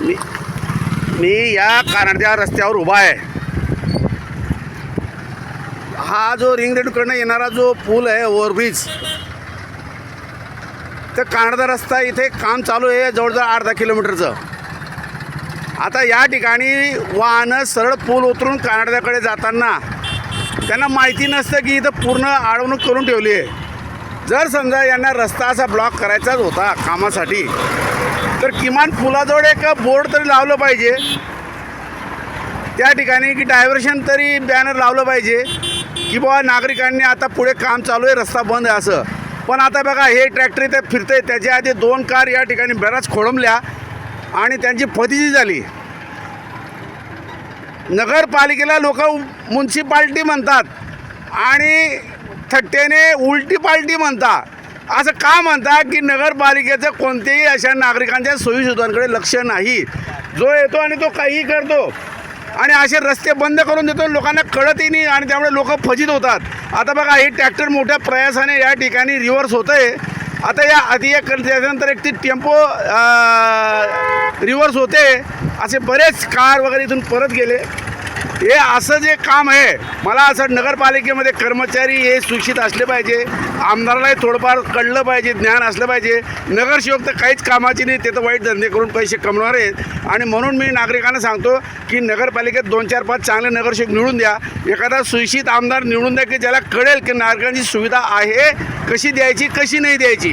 मी मी या कानाडच्या रस्त्यावर उभा आहे. हा जो रिंग रोडकडनं येणारा जो पूल आहे ओव्हरब्रिज तर कानाडचा रस्ता इथे काम चालू आहे जवळजवळ अर्धा किलोमीटरचं. आता या ठिकाणी वाहनं सरळ पूल उतरून कानड्याकडे जाताना त्यांना माहिती नसतं की इथं पूर्ण अडवणूक करून ठेवली आहे. जर समजा यांना रस्ता असा ब्लॉक करायचाच होता कामासाठी तर किमान पुलाजवळ एक बोर्ड तरी लावलं पाहिजे. त्या ठिकाणी की डायव्हर्शन तरी बॅनर लावलं पाहिजे की बाबा नागरिकांनी आता पुढे काम चालू आहे रस्ता बंद आहे असं. पण आता बघा हे ट्रॅक्टर इथे फिरते त्याच्या आधी दोन कार या ठिकाणी बऱ्याच खोळंबल्या आणि त्यांची फतिशी झाली. नगरपालिकेला लोक म्युन्सिपाल्टी म्हणतात आणि थट्टेने उलटी पालटी म्हणतात असं का म्हणता की नगरपालिकेचं कोणत्याही अशा नागरिकांच्या सोयीसुधांकडे लक्ष नाही. जो येतो आणि तो काहीही करतो. आणि असे रस्ते बंद करून देतो लोकांना कळतही नाही आणि त्यामुळे लोक फजित होतात. आता बघा हे ट्रॅक्टर मोठ्या प्रयासाने या ठिकाणी रिव्हर्स होतं आहे आता या आधी एक त्याच्यानंतर एक ती टेम्पो रिव्हर्स होते. असे बरेच कार वगैरे इथून परत गेले. हे असं जे काम आहे मला असं नगरपालिकेमध्ये कर्मचारी हे सुशिक्षित असले पाहिजे आमदारालाही थोडंफार कळलं पाहिजे ज्ञान असलं पाहिजे. नगरसेवक तर काहीच कामाचे नाही ते तर वाईट धंदे करून पैसे कमवणार आहेत. आणि म्हणून मी नागरिकांना सांगतो की नगरपालिकेत दोन चार पाच चांगले नगरसेवक निवडून द्या. एखादा सुशिक्षित आमदार निवडून द्या की ज्याला कळेल की नागरिकांची सुविधा आहे कशी द्यायची कशी नाही द्यायची.